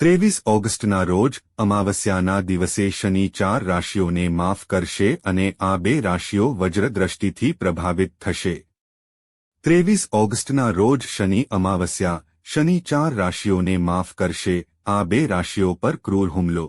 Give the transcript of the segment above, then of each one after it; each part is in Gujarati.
ત્રેવીસ ઓગસ્ટના રોજ અમાવસ્યાના દિવસે શનિ ચાર રાશિઓને માફ કરશે અને આ બે રાશિઓ વજ્રદ્રષ્ટિથી પ્રભાવિત થશે. ત્રેવીસ ઓગસ્ટના રોજ શનિ અમાવસ્યા, શનિ ચાર રાશિઓને માફ કરશે, આ બે રાશિઓ પર ક્રૂર હુમલો.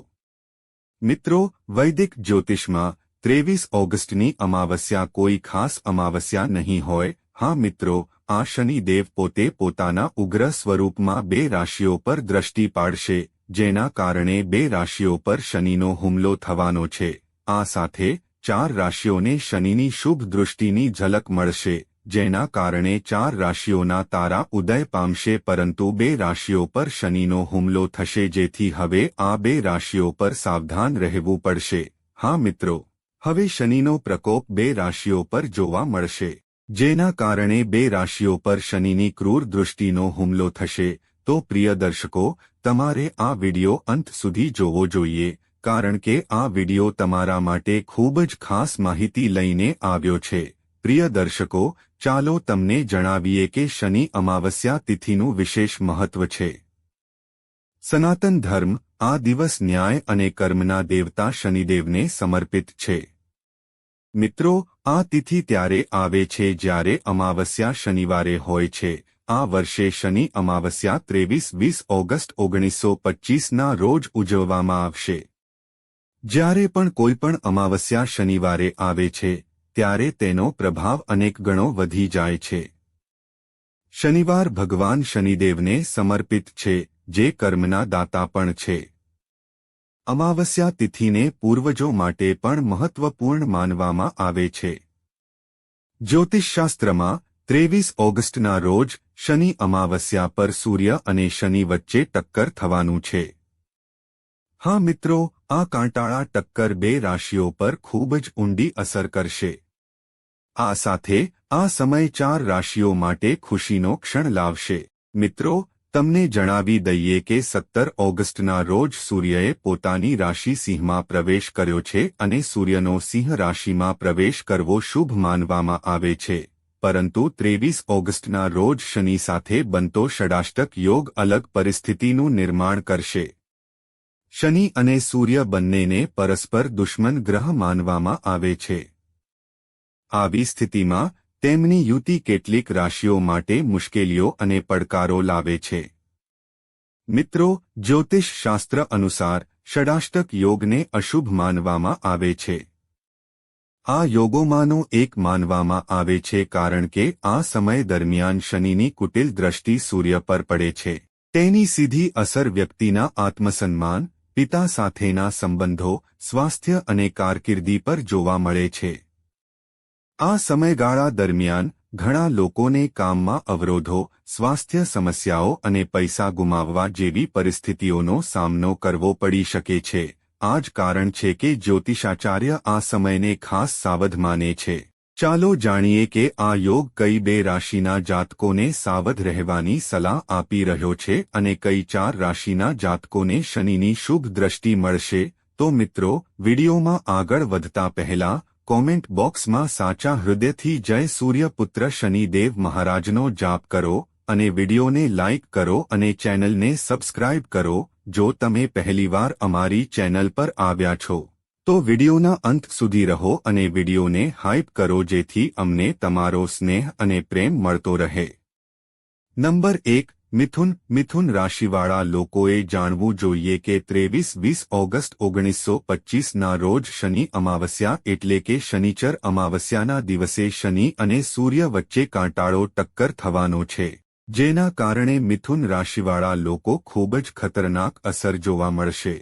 મિત્રો, વૈદિક જ્યોતિષમાં ત્રેવીસ ઓગસ્ટની અમાવસ્યા કોઈ ખાસ અમાવસ્યા નહીં હોય. હા મિત્રો આ શનિદેવ પોતે પોતાના ઉગ્ર સ્વરૂપમાં બે રાશિઓ પર દ્રષ્ટિ પાડશે, જેના કારણે બે રાશિઓ પર શનિનો હુમલો થવાનો છે. આ સાથે, ચાર રાશિઓને શનિની શુભ દૃષ્ટિની ઝલક મળશે, જેના કારણે ચાર રાશિઓના તારા ઉદય પામશે પરંતુ બે રાશિઓ પર શનિનો હુમલો થશે જેથી હવે આ બે રાશિઓ પર સાવધાન રહેવું પડશે. હા મિત્રો, હવે શનિનો પ્રકોપ બે રાશિઓ પર જોવા મળશે. જેના કારણે બે રાશિઓ પર શનિની ક્રૂર દૃષ્ટિનો હુમલો થશે, તો પ્રિય દર્શકો, તમારે આ વિડિયો અંત સુધી જોવો જોઈએ, કારણ કે આ વિડિયો તમારા માટે ખૂબ જ ખાસ માહિતી લઈને આવ્યો છે. પ્રિય દર્શકો, ચાલો તમને જણાવીએ કે શનિ અમાવસ્યા તિથિનું વિશેષ મહત્વ છે. સનાતન ધર્મ, આ દિવસ ન્યાય અને કર્મના દેવતા શનિદેવને સમર્પિત છે. મિત્રો, આ તિથિ ત્યારે આવે છે જ્યારે અમાવસ્યા શનિવારે હોય છે. આ વર્ષે શનિ અમાવસ્યા ત્રેવીસ વીસ ઓગસ્ટ ઓગણીસો પચ્ચીસના રોજ ઉજવવામાં આવશે. જ્યારે પણ કોઈપણ અમાવસ્યા શનિવારે આવે છે, ત્યારે તેનો પ્રભાવ અનેક ગણો વધી જાય છે. શનિવાર ભગવાન શનિદેવને સમર્પિત છે, જે કર્મના દાતા પણ છે. અમાવસ્યા તિથિને પૂર્વજો માટે પણ મહત્વપૂર્ણ માનવામાં આવે છે. જ્યોતિષશાસ્ત્રમાં ત્રેવીસ ઓગસ્ટના રોજ શનિ અમાવસ્યા પર સૂર્ય અને શનિ વચ્ચે ટક્કર થવાનું છે. હા મિત્રો, આ કાંટાળા ટક્કર બે રાશિઓ પર ખૂબ જ ઊંડી અસર કરશે. આ સાથે આ સમય ચાર રાશિઓ માટે ખુશીનો ક્ષણ લાવશે. મિત્રો તમને જણાવી દઈએ કે સત્તર ઓગસ્ટના રોજ સૂર્યએ પોતાની રાશિ સિંહમાં પ્રવેશ કર્યો છે અને સૂર્યનો સિંહ રાશિમાં પ્રવેશ કરવો શુભ માનવામાં આવે છે. પરંતુ ત્રેવીસ ઓગસ્ટના રોજ શનિ સાથે બનતો ષડાષ્ટક યોગ અલગ પરિસ્થિતિનું નિર્માણ કરશે. શનિ અને સૂર્ય બંનેને પરસ્પર દુશ્મન ગ્રહ માનવામાં આવે છે. આવી સ્થિતિમાં તેમની યુતિ કેટલીક રાશિઓ માટે મુશ્કેલીઓ અને પડકારો લાવે છે. મિત્રો જ્યોતિષ શાસ્ત્ર અનુસાર ષડાષ્ટક યોગને અશુભ માનવામાં આવે છે. આ યોગોમાંનો એક માનવામાં આવે છે કારણ કે આ સમય દરમિયાન શનિની કુટિલ દ્રષ્ટિ સૂર્ય પર પડે છે. તેની સીધી અસર વ્યક્તિના આત્મસન્માન, પિતા સાથેના સંબંધો, સ્વાસ્થ્ય અને કારકિર્દી પર જોવા મળે છે. આ સમયગાળા દરમિયાન ઘણા લોકોને કામમાં અવરોધો, સ્વાસ્થ્ય સમસ્યાઓ અને પૈસા ગુમાવવા જેવી પરિસ્થિતિઓનો સામનો કરવો પડી શકે છે. આ જ કારણ છે કે જ્યોતિષાચાર્ય આ સમયને ખાસ સાવધ માને છે. ચાલો જાણીએ કે આ યોગ કઈ બે રાશિના જાતકોને સાવધ રહેવાની સલાહ આપી રહ્યો છે અને કઈ ચાર રાશિના જાતકોને શનિની શુભ દ્રષ્ટિ મળશે. તો મિત્રો, વિડીયોમાં આગળ વધતા પહેલા કોમેન્ટ બોક્સમાં સાચા હૃદયથી જય સૂર્યપુત્ર શનિદેવ મહારાજનો જાપ કરો અને વિડીયોને લાઇક કરો અને ચેનલને સબસ્ક્રાઇબ કરો જો તમે પહેલીવાર અમારી ચેનલ પર આવ્યા છો. તો વિડીયોના અંત સુધી રહો અને વિડીયોને હાઇપ કરો જેથી અમને તમારો સ્નેહ અને પ્રેમ મળતો રહે. નંબર એક મિથુન મિથુન રાશિવાળા લોકોએ જાણવું જોઈએ કે ત્રેવીસ વીસ ઓગસ્ટ ઓગણીસો પચ્ચીસના રોજ શનિ અમાવસ્યા એટલે કે શનિચર અમાવસ્યાના દિવસે શનિ અને સૂર્ય વચ્ચે કાંટાળો ટક્કર થવાનો છે. જેના કારણે મિથુન રાશિવાળા લોકો ખૂબ જ ખતરનાક અસર જોવા મળશે.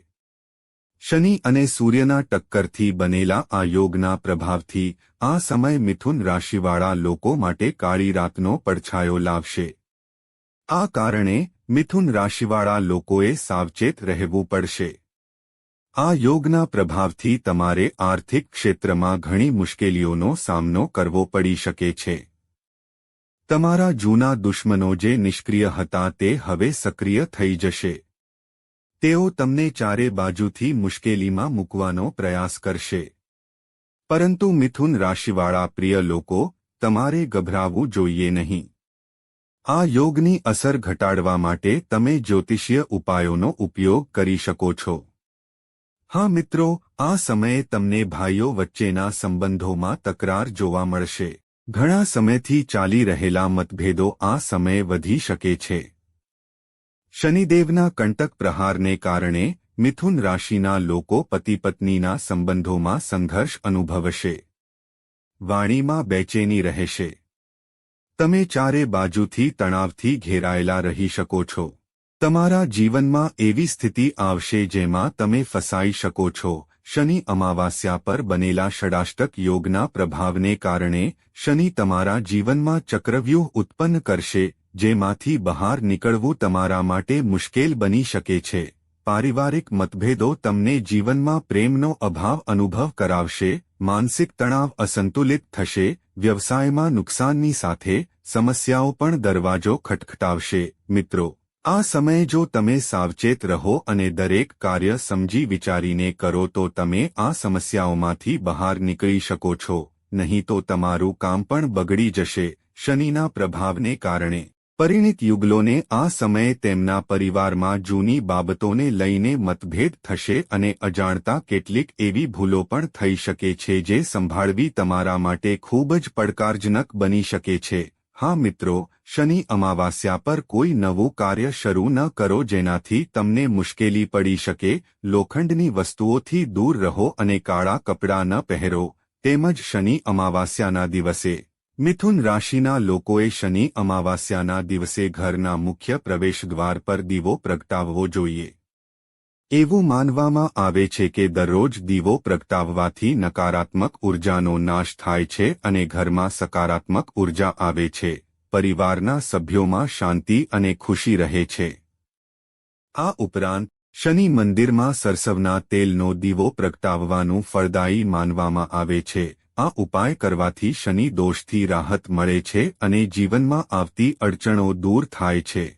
શનિ અને સૂર્યના ટક્કરથી બનેલા આ યોગના પ્રભાવથી આ સમય મિથુન રાશિવાળા લોકો માટે કાળી રાતનો પડછાયો લાવશે આ કારણે મિથુન રાશિવાળા લોકોએ સાવચેત રહેવું પડશે. આ યોગના પ્રભાવથી તમારે આર્થિક ક્ષેત્રમાં ઘણી મુશ્કેલીઓનો સામનો કરવો પડી શકે છે. તમારા જૂના દુશ્મનો જે નિષ્ક્રિય હતા તે હવે સક્રિય થઈ જશે. તેઓ તમને ચારે બાજુથી મુશ્કેલીમાં મૂકવાનો પ્રયાસ કરશે. પરંતુ મિથુન રાશિવાળા પ્રિય લોકો, તમારે ગભરાવવું જોઈએ નહીં. આ યોગની અસર ઘટાડવા માટે તમે જ્યોતિષીય ઉપાયોનો ઉપયોગ કરી શકો છો. હા મિત્રો, આ સમયે તમને ભાઈઓ વચ્ચેના સંબંધોમાં તકરાર જોવા મળશે. ઘણા સમયથી ચાલી રહેલા મતભેદો આ સમયે વધી શકે છે. શનિદેવના કંટક પ્રહારને કારણે મિથુન રાશિના લોકો પતિ પત્નીના સંબંધોમાં સંઘર્ષ અનુભવશે. વાણીમાં બેચેની રહેશે. તમે ચારે બાજુથી તણાવથી ઘેરાયેલા રહી શકો છો. તમારા જીવનમાં એવી સ્થિતિ આવશે જેમાં તમે ફસાઈ શકો છો. શનિ અમાવાસ્યા પર બનેલા ષડાષ્ટક યોગના પ્રભાવને કારણે શનિ તમારા જીવનમાં ચક્રવ્યૂહ ઉત્પન્ન કરશે, જેમાંથી બહાર નીકળવું તમારા માટે મુશ્કેલ બની શકે છે. પારિવારિક મતભેદો તમને જીવનમાં પ્રેમનો અભાવ અનુભવ કરાવશે, માનસિક તણાવ અસંતુલિત થશે, વ્યવસાયમાં નુકસાનની સાથે સમસ્યાઓ પણ દરવાજો ખટખટાવશે. મિત્રો, આ સમયે જો તમે સાવચેત રહો અને દરેક કાર્ય સમજી વિચારીને કરો તો તમે આ સમસ્યાઓમાંથી બહાર નીકળી શકો છો. નહીં તો તમારું કામ પણ બગડી જશે. શનિના પ્રભાવને કારણે. પરિણિત યુગલોને આ સમયે તેમના પરિવારમાં જૂની બાબતોને લઈને મતભેદ થશે અને અજાણતા કેટલીક એવી ભૂલો પણ થઈ શકે છે જે સંભાળવી તમારા માટે ખૂબ જ પડકારજનક બની શકે છે. હા મિત્રો, શનિ અમાવાસ્યા પર કોઈ નવું કાર્ય શરૂ ન કરો જેનાથી તમને મુશ્કેલી પડી શકે. લોખંડની વસ્તુઓથી દૂર રહો અને કાળા કપડાં ન પહેરો. તેમજ શનિ અમાવાસ્યાના દિવસે મિથુન રાશિના લોકોએ શનિ અમાવાસ્યાના દિવસે ઘરના મુખ્ય પ્રવેશદ્વાર પર દીવો પ્રગટાવવો જોઈએ. એવું માનવામાં આવે છે કે દરરોજ દીવો પ્રગટાવવાથી નકારાત્મક ઉર્જાનો નાશ થાય છે અને ઘરમાં સકારાત્મક ઊર્જા આવે છે, પરિવારના સભ્યોમાં શાંતિ અને ખુશી રહે છે. આ ઉપરાંત, શનિ મંદિરમાં સરસવના તેલનો દીવો પ્રગટાવવાનું ફળદાયી માનવામાં આવે છે આ ઉપાય કરવાથી શનિ દોષથી રાહત મળે છે અને જીવનમાં આવતી અડચણો દૂર થાય છે.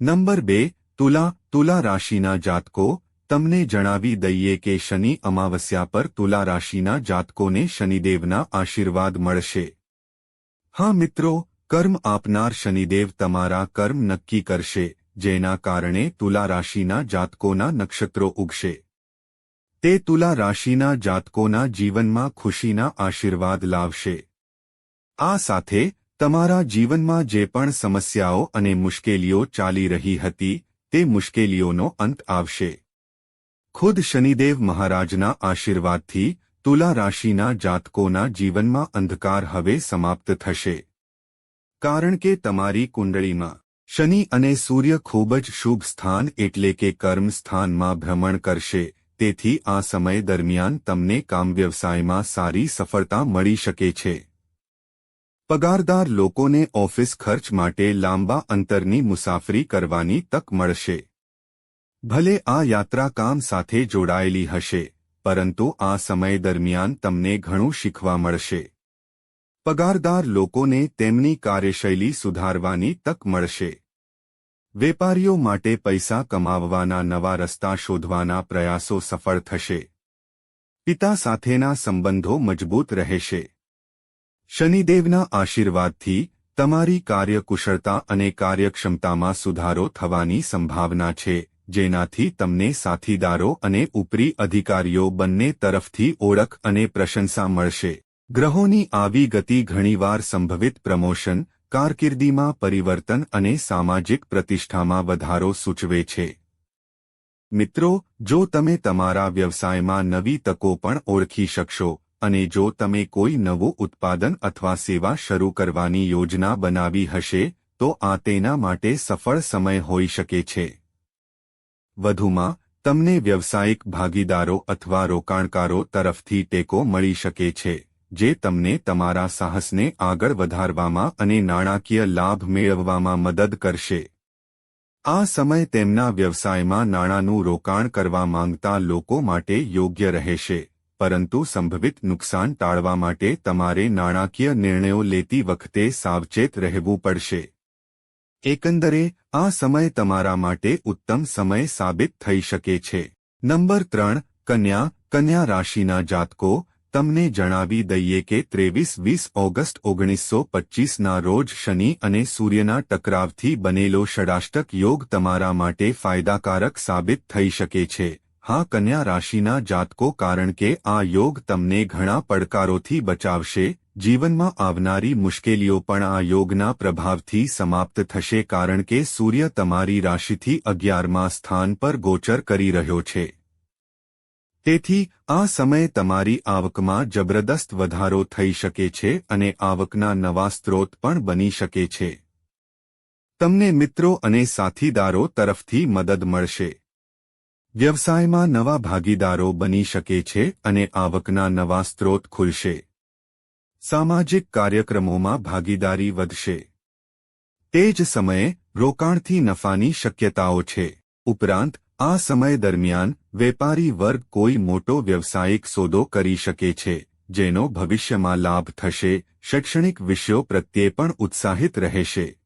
નંબર બે, તુલા તુલા રાશિના જાતકો. તમને જણાવી દઈએ કે શનિ અમાવસ્યા પર તુલા રાશિના જાતકોને શનિદેવના આશીર્વાદ મળશે. હા મિત્રો, કર્મ આપનાર શનિદેવ તમારા કર્મ નક્કી કરશે, જેના કારણે તુલા રાશિના જાતકોના નક્ષત્રો ઉગશે. તે તુલા રાશિના જાતકોના જીવનમાં ખુશીના આશીર્વાદ લાવશે. આ સાથે, તમારા જીવનમાં જે પણ સમસ્યાઓ અને મુશ્કેલીઓ ચાલી રહી હતી, તે મુશ્કેલીઓનો અંત આવશે. ખુદ શનિદેવ મહારાજના આશીર્વાદથી, તુલા રાશિના જાતકોના જીવનમાં અંધકાર હવે સમાપ્ત થશે. કારણ કે તમારી કુંડળીમાં, શનિ અને સૂર્ય ખૂબ જ શુભ સ્થાન એટલે કે કર્મ સ્થાનમાં ભ્રમણ કરશે. તેથી આ સમય દરમિયાન તમને કામ વ્યવસાયમાં સારી સફળતા મળી શકે છે. પગારદાર લોકોને ઓફિસ ખર્ચ માટે લાંબા અંતરની મુસાફરી કરવાની તક મળશે. ભલે આ યાત્રા કામ સાથે જોડાયેલી હશે, પરંતુ આ સમય દરમિયાન તમને ઘણું શીખવા મળશે. પગારદાર લોકોને તેમની કાર્યશૈલી સુધારવાની તક મળશે. વેપારીઓ માટે પૈસા કમાવવાના નવા રસ્તા શોધવાના પ્રયાસો સફળ થશે. પિતા સાથેના સંબંધો મજબૂત રહેશે. શનિદેવના આશીર્વાદથી તમારી કાર્યકુશળતા અને કાર્યક્ષમતામાં સુધારો થવાની સંભાવના છે, જેનાથી તમને સાથીદારો અને ઉપરી અધિકારીઓ બંને તરફથી ઓળખ અને પ્રશંસા મળશે. ગ્રહોની આવી ગતિ ઘણીવાર સંભવિત પ્રમોશન કારકિર્દીમાં પરિવર્તન અને સામાજિક પ્રતિષ્ઠામાં વધારો સૂચવે છે. મિત્રો, જો તમે તમારા વ્યવસાયમાં નવી તકો પણ ઓળખી શકશો, અને જો તમે કોઈ નવું ઉત્પાદન અથવા સેવા શરૂ કરવાની યોજના બનાવી હશે, તો આ તેના માટે સફળ સમય હોઈ શકે છે. વધુમાં, તમને વ્યવસાયિક ભાગીદારો અથવા રોકાણકારો તરફથી ટેકો મળી શકે છે. જે તમને તમારા સાહસને આગળ વધારવામાં અને નાણાકીય લાભ મેળવવામાં મદદ કરશે. આ સમય તેમના વ્યવસાયમાં નાણાંનું રોકાણ કરવા માંગતા લોકો માટે યોગ્ય રહેશે, પરંતુ સંભવિત નુકસાન ટાળવા માટે તમારે નાણાકીય નિર્ણયો લેતી વખતે સાવચેત રહેવું પડશે. એકંદરે, આ સમય તમારા માટે ઉત્તમ સમય સાબિત થઈ શકે છે. નંબર ત્રણ, કન્યા કન્યા રાશિના જાતકો તમને જણાવી દઈએ કે ત્રેવીસ વીસ ઓગસ્ટ ઓગણીસો પચ્ચીસના રોજ શનિ અને સૂર્યના ટકરાવથી બનેલો ષડાષ્ટક યોગ તમારા માટે ફાયદાકારક સાબિત થઈ શકે છે. હા, કન્યા રાશિના જાતકો કારણ કે આ યોગ તમને ઘણા પડકારોથી બચાવશે. જીવનમાં આવનારી મુશ્કેલીઓ પણ આ યોગના પ્રભાવથી સમાપ્ત થશે કારણ કે સૂર્ય તમારી રાશિથી અગિયારમાં સ્થાન પર ગોચર કરી રહ્યો છે. તેથી, આ સમય તમારી આવકમાં જબરદસ્ત વધારો થઈ શકે છે અને આવકના નવા સ્ત્રોત પણ બની શકે છે. તમને મિત્રો અને સાથીદારો તરફથી મદદ મળશે. વ્યવસાયમાં નવા ભાગીદારો બની શકે છે અને આવકના નવા સ્ત્રોત ખુલશે. સામાજિક કાર્યક્રમોમાં ભાગીદારી વધશે. તે જ સમયે રોકાણથી નફાની શક્યતાઓ છે. ઉપરાંત, આ સમય દરમિયાન વેપારી વર્ગ કોઈ મોટો વ્યવસાયિક સોદો કરી શકે છે, જેનો ભવિષ્યમાં લાભ થશે, શૈક્ષણિક વિષયો પ્રત્યે પણ ઉત્સાહિત રહેશે.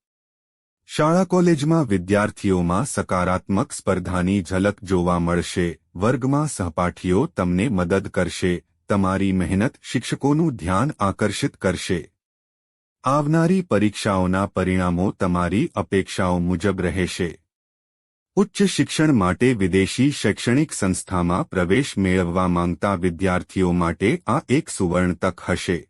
શાળા કોલેજમાં વિદ્યાર્થીઓમાં સકારાત્મક સ્પર્ધાની ઝલક જોવા મળશે, વર્ગમાં સહપાઠીઓ તમને મદદ કરશે, તમારી મહેનત શિક્ષકોનું ધ્યાન આકર્ષિત કરશે. આવનારી પરીક્ષાઓના પરિણામો તમારી અપેક્ષાઓ મુજબ રહેશે. ઉચ્ચ શિક્ષણ માટે વિદેશી શૈક્ષણિક સંસ્થામાં પ્રવેશ મેળવવા માંગતા વિદ્યાર્થીઓ માટે આ એક સુવર્ણ તક હશે.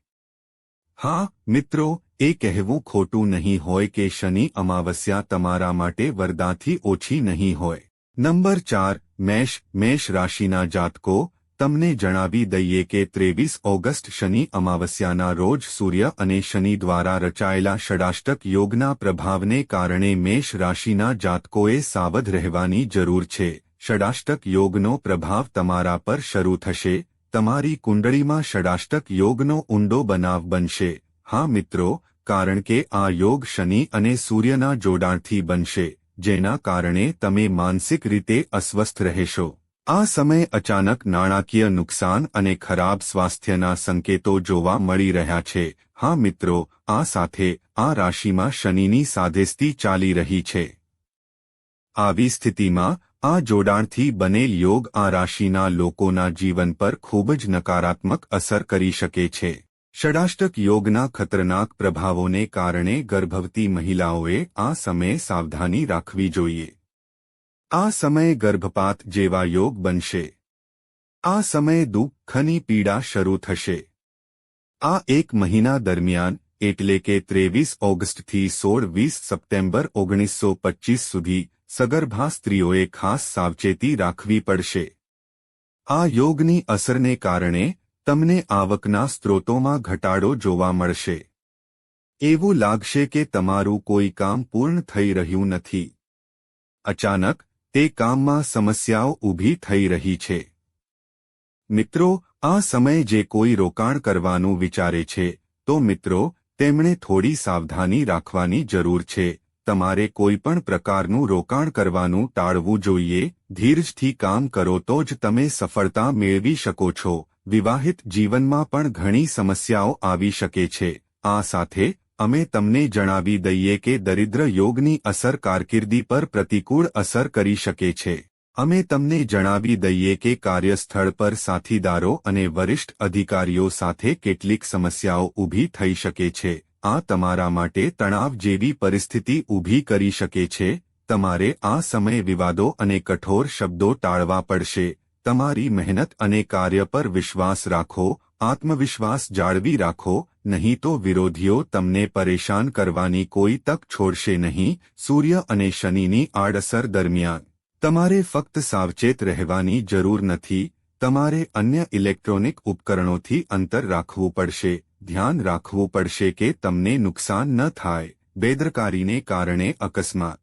હા, મિત્રો, એ કહેવું ખોટું નહીં હોય કે શનિ અમાવસ્યા તમારા માટે વરદાથી ઓછી નહીં હોય. નંબર ચાર, મેષ મેષ રાશિના જાતકો તમને જણાવી દઈએ કે ત્રેવીસ ઓગસ્ટ શનિ અમાવસ્યાના રોજ સૂર્ય અને શનિ દ્વારા રચાયેલા ષડાષ્ટક યોગના પ્રભાવને કારણે મેષ રાશિના જાતકોએ સાવધ રહેવાની જરૂર છે. ષડાષ્ટક યોગનો પ્રભાવ તમારા પર શરૂ થશે. તમારી કુંડળીમાં ષડાષ્ટક યોગનો ઊંડો બનાવ બનશે. હા મિત્રો, કારણ કે આ યોગ શનિ અને સૂર્યના જોડાણથી બનશે, જેના કારણે તમે માનસિક રીતે અસ્વસ્થ રહેશો. આ સમય અચાનક નાણાકીય નુકસાન અને ખરાબ સ્વાસ્થ્યના સંકેતો જોવા મળી રહ્યા છે. હા મિત્રો, આ સાથે આ રાશિમાં શનિની સાધેસ્તી ચાલી રહી છે. આવી સ્થિતિમાં આ જોડાણથી બનેલ યોગ આ રાશિના લોકોના જીવન પર ખૂબ જ નકારાત્મક અસર કરી શકે છે. ષડાષ્ટક યોગના ખતરનાક પ્રભાવોને કારણે ગર્ભવતી મહિલાઓએ આ સમયે સાવધાની રાખવી જોઈએ. આ સમયે ગર્ભપાત જેવા યોગ બનશે. આ સમયે દુઃખની પીડા શરૂ થશે. આ એક મહિના દરમિયાન, એટલે કે ત્રેવીસ ઓગસ્ટથી સોળ વીસ સપ્ટેમ્બર ઓગણીસો પચ્ચીસ સુધી, સગર્ભા સ્ત્રીઓએ ખાસ સાવચેતી રાખવી પડશે. આ યોગની અસરને કારણે, તમને આવકના સ્ત્રોતોમાં ઘટાડો જોવા મળશે. એવું લાગશે કે તમારું કોઈ કામ પૂર્ણ થઈ રહ્યું નથી. અચાનક તે કામમાં સમસ્યાઓ ઊભી થઈ રહી છે. મિત્રો, આ સમયે જે કોઈ રોકાણ કરવાનું વિચારે છે, તો મિત્રો, તેમણે થોડી સાવધાની રાખવાની જરૂર છે. તમારે કોઈ પણ પ્રકારનું રોકાણ કરવાનું ટાળવું જોઈએ, ધીરજથી કામ કરો તો જ તમે સફળતા મેળવી શકો છો. વિવાહિત જીવનમાં પણ ઘણી સમસ્યાઓ આવી શકે છે. આ સાથે અમે તમને જણાવી દઈએ કે દરિદ્ર યોગની અસર કારકિર્દી પર પ્રતિકૂળ અસર કરી શકે છે. અમે તમને જણાવી દઈએ કે કાર્યસ્થળ પર સાથીદારો અને વરિષ્ઠ અધિકારીઓ સાથે કેટલીક સમસ્યાઓ ઊભી થઈ શકે છે. આ તમારા માટે તણાવ જેવી પરિસ્થિતિ ઊભી કરી શકે છે. તમારે આ સમય વિવાદો અને કઠોર શબ્દો ટાળવા પડશે. તમારી મહેનત અને કાર્ય પર વિશ્વાસ રાખો, આત્મવિશ્વાસ જાળવી રાખો નહીં તો વિરોધીઓ તમને પરેશાન કરવાની કોઈ તક છોડશે નહીં, સૂર્ય અને શનિની આડઅસર દરમિયાન. તમારે ફક્ત સાવચેત રહેવાની જરૂર નથી, તમારે અન્ય ઇલેક્ટ્રોનિક ઉપકરણોથી અંતર રાખવું પડશે, ધ્યાન રાખવું પડશે કે તમને નુકસાન ન થાય, બેદરકારીને કારણે અકસ્માત.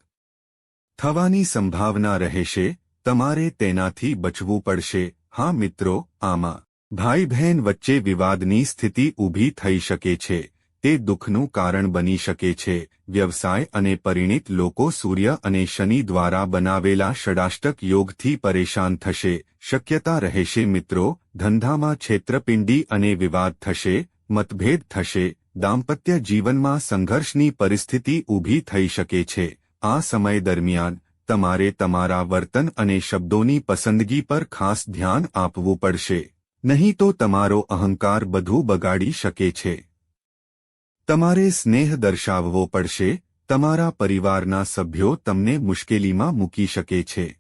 થવાની સંભાવના રહેશે, તમારે તેનાથી બચવું પડશે, હા મિત્રો, આમાં. ભાઈ બહેન વચ્ચે વિવાદની સ્થિતિ ઊભી થઈ શકે છે. તે દુઃખનું કારણ બની શકે છે. વ્યવસાય અને પરિણિત લોકો સૂર્ય અને શનિ દ્વારા બનાવેલા ષડાષ્ટક યોગથી પરેશાન થશે. શક્યતા રહેશે મિત્રો, ધંધામાં છેત્રપિંડી અને વિવાદ થશે, મતભેદ થશે, દાંપત્ય જીવનમાં સંઘર્ષની પરિસ્થિતિ ઊભી થઈ શકે છે. આ સમય દરમિયાન, તમારે તમારા વર્તન અને શબ્દોની પસંદગી પર ખાસ ધ્યાન આપવું પડશે. નહીં તો તમારો અહંકાર બધું બગાડી શકે છે. તમારે સ્નેહ દર્શાવવો પડશે, તમારા પરિવારના સભ્યો તમને મુશ્કેલીમાં મૂકી શકે છે.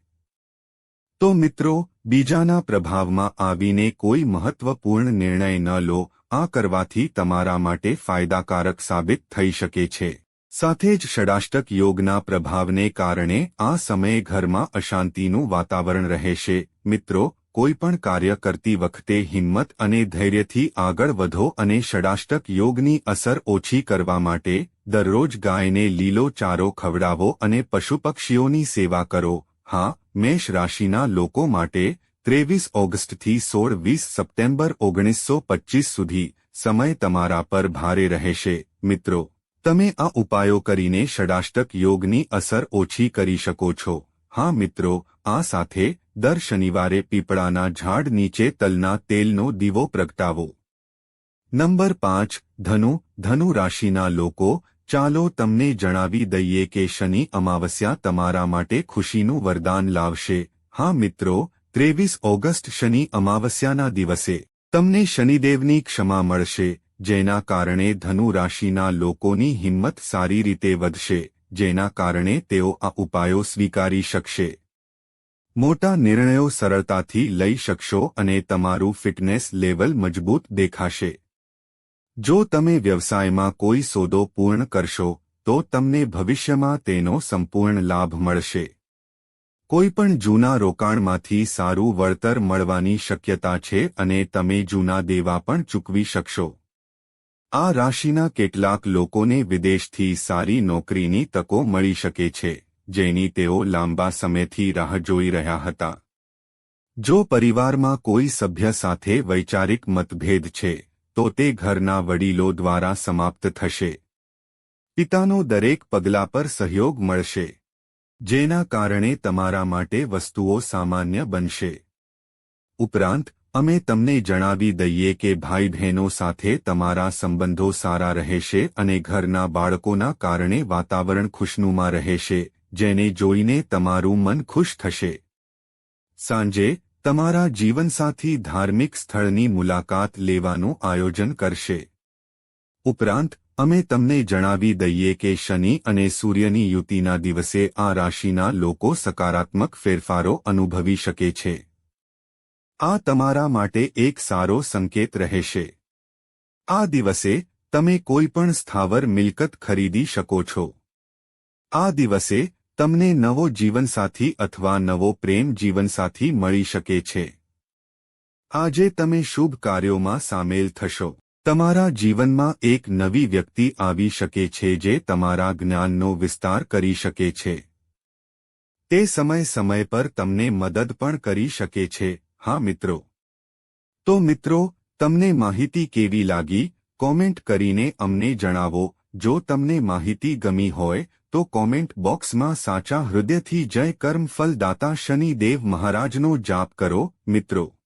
તો મિત્રો, બીજાના પ્રભાવમાં આવીને કોઈ મહત્વપૂર્ણ નિર્ણય ન લો, આ કરવાથી તમારા માટે ફાયદાકારક સાબિત થઈ શકે છે. સાથે જ ષડાષ્ટક યોગના પ્રભાવને કારણે આ સમયે ઘરમાં અશાંતિનું વાતાવરણ રહેશે. મિત્રો કોઈપણ કાર્ય કરતી વખતે હિંમત અને ધૈર્યથી આગળ વધો અને ષડાષ્ટક યોગની અસર ઓછી કરવા માટે દરરોજ ગાયને લીલો ચારો ખવડાવો અને પશુપક્ષીઓની સેવા કરો. હા, મેષ રાશિના લોકો માટે ત્રેવીસ ઓગસ્ટથી સોળ વીસ સપ્ટેમ્બર ઓગણીસો પચ્ચીસ સુધી સમય તમારા પર ભારે રહેશે. મિત્રો, તમે આ ઉપાયો કરીને ષડાષ્ટક યોગની અસર ઓછી કરી શકો છો. હા મિત્રો, આ સાથે દર શનિવારે પીપળાના ઝાડ નીચે તલના તેલનો દીવો પ્રગટાવો. નંબર પાંચ, ધનુ ધનુ રાશિના લોકો, ચાલો તમને જણાવી દઈએ કે શનિ અમાવસ્યા તમારા માટે ખુશીનું વરદાન લાવશે. હા મિત્રો, ત્રેવીસ ઓગસ્ટ શનિ અમાવસ્યાના દિવસે તમને શનિદેવની ક્ષમા મળશે, જેના કારણે ધનુ રાશિના લોકોની હિંમત સારી રીતે વધશે, જેના કારણે તેઓ આ ઉપાયો સ્વીકારી શકશે. મોટા નિર્ણયો સરળતાથી લઈ શકશો અને તમારું ફિટનેસ લેવલ મજબૂત દેખાશે. જો તમે વ્યવસાયમાં કોઈ સોદો પૂર્ણ કરશો, તો તમને ભવિષ્યમાં તેનો સંપૂર્ણ લાભ મળશે. કોઈપણ જૂના રોકાણમાંથી સારું વળતર મળવાની શક્યતા છે અને તમે જૂના દેવા પણ ચૂકવી શકશો. આ રાશિના કેટલાક લોકોને વિદેશથી સારી નોકરીની તકો મળી શકે છે. જેની તેઓ લાંબા સમયથી રાહ જોઈ રહ્યા હતા. જો પરિવારમાં કોઈ સભ્ય સાથે વૈચારિક મતભેદ છે, તો તે ઘરના વડીલો દ્વારા સમાપ્ત થશે. પિતાનો દરેક પગલા પર સહયોગ મળશે, જેના કારણે તમારા માટે વસ્તુઓ સામાન્ય બનશે. ઉપરાંત, અમે તમને જણાવી દઈએ કે ભાઈ બહેનો સાથે તમારા સંબંધો સારા રહેશે અને ઘરના બાળકોના કારણે વાતાવરણ ખુશનુમા રહેશે. જેને જોઈને તમારું મન ખુશ થશે. સાંજે, તમારા જીવનસાથી ધાર્મિક સ્થળની મુલાકાત લેવાનું આયોજન કરશે. ઉપરાંત, અમે તમને જણાવી દઈએ કે શનિ અને સૂર્યની યુતિના દિવસે આ રાશિના લોકો સકારાત્મક ફેરફારો અનુભવી શકે છે. આ તમારા માટે એક સારો સંકેત રહેશે. આ દિવસે, તમે કોઈપણ સ્થાવર મિલકત ખરીદી શકો છો. આ દિવસે તમને નવો જીવનસાથી અથવા નવો પ્રેમ જીવનસાથી મળી શકે છે. આજે તમે શુભ કાર્યોમાં સામેલ થશો. તમારા જીવનમાં એક નવી વ્યક્તિ આવી શકે છે જે તમારા જ્ઞાનનો વિસ્તાર કરી શકે છે. તે સમય સમય પર તમને મદદ પણ કરી શકે છે. હા, મિત્રો. તો મિત્રો, તમને માહિતી કેવી લાગી? કોમેન્ટ કરીને અમને જણાવો. જો તમને માહિતી ગમી હોય તો કોમેન્ટ બોક્સમાં સાચા હૃદયથી જય કર્મ ફલદાતા શનિદેવ મહારાજનો જાપ કરો મિત્રો.